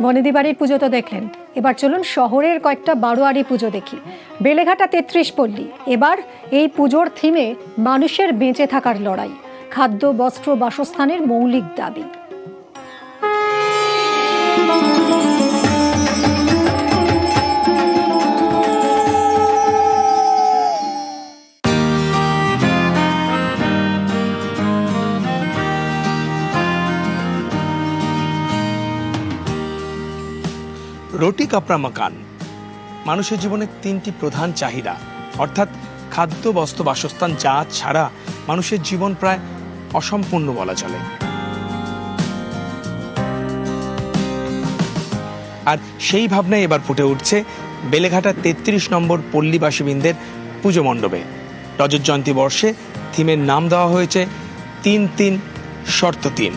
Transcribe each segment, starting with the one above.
বনেদি বাড়ির পুজো তো দেখলেন। এবার চলুন শহরের কয়েকটা বারোয়ারি পুজো দেখি। বেলেঘাটা তেত্রিশ পল্লী। এবার এই পুজোর থিমে মানুষের বেঁচে থাকার লড়াই। খাদ্য, বস্ত্র, বাসস্থানের মৌলিক দাবি। রুটি কাপড়া মাকান। মানুষের জীবনে তিনটি প্রধান চাহিদা। অর্থাৎ খাদ্য, বস্ত্র, বাসস্থান যা ছাড়া মানুষের জীবন প্রায় অসম্পূর্ণ বলা চলে। আর সেই ভাবনায় এবার ফুটে উঠছে বেলেঘাটা তেত্রিশ নম্বর পল্লীবাসীবৃন্দের পুজো মণ্ডপে। রজত জয়ন্তী বর্ষে থিমের নাম দেওয়া হয়েছে তিন তিন শর্ত তিন।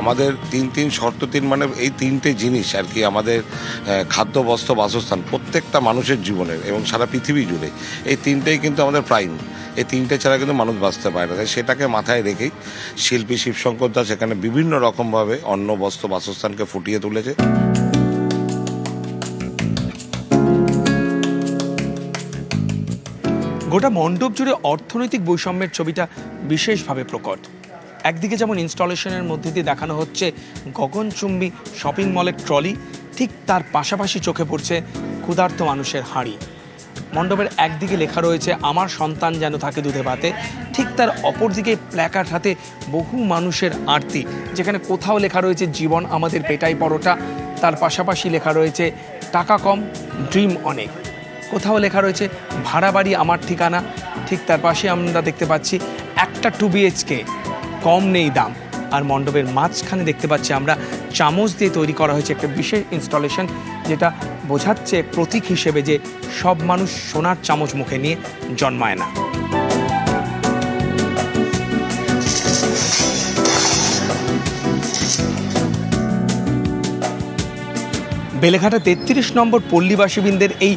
আমাদের তিন তিন শর্ত তিন মানে এই তিনটে জিনিস আর কি আমাদের খাদ্য, বস্ত্র, বাসস্থান প্রত্যেকটা মানুষের জীবনের এবং সারা পৃথিবী জুড়ে। এই তিনটেই কিন্তু আমাদের প্রাইম এই তিনটে ছাড়া কিন্তু মানুষ বাঁচতে পারে না। তাই সেটাকে মাথায় রেখেই শিল্পী শিবশঙ্কর দাস এখানে বিভিন্ন রকমভাবে অন্ন, বস্ত্র, বাসস্থানকে ফুটিয়ে তুলেছে। গোটা মণ্ডপ জুড়ে অর্থনৈতিক বৈষম্যের ছবিটা বিশেষভাবে প্রকট। একদিকে যেমন ইনস্টলেশনের মধ্যে দিয়ে দেখানো হচ্ছে গগনচুম্বী শপিং মলের ট্রলি, ঠিক তার পাশাপাশি চোখে পড়ছে ক্ষুধার্ত মানুষের হাঁড়ি। মণ্ডপের একদিকে লেখা রয়েছে, আমার সন্তান যেন থাকে দুধে ভাতে। ঠিক তার অপর দিকে প্ল্যাকার্ড হাতে বহু মানুষের আরতি, যেখানে কোথাও লেখা রয়েছে, জীবন আমাদের পেটাই পরোটা। তার পাশাপাশি লেখা রয়েছে, টাকা কম, ড্রিম অনেক। কোথাও লেখা রয়েছে, ভাড়া বাড়ি আমার ঠিকানা। ঠিক তার পাশে আমরা দেখতে পাচ্ছি, একটা টু বিএইচকে কম নেই দাম। আর মণ্ডপের মাঝখানে দেখতে পাচ্ছি আমরা চামচ দিয়ে তৈরি করা হয়েছে একটা বিশেষ ইনস্টলেশন যেটা বোঝাচ্ছে প্রতীক হিসেবে যে সব মানুষ সোনার চামচ মুখে নিয়ে জন্মায় না। বেলেঘাটা তেত্রিশ নম্বর পল্লীবাসীবৃন্দের এই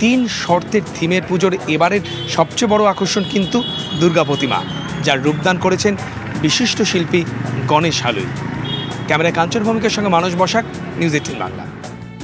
তিন শর্তের থিমের পুজোর এবারের সবচেয়ে বড় আকর্ষণ কিন্তু দুর্গা প্রতিমা, যার রূপদান করেছেন বিশিষ্ট শিল্পী গণেশ হালুই। ক্যামেরায় কাঞ্চন ভূমিকার সঙ্গে মানুষ বসাক নিউজ এইটিন বাংলা।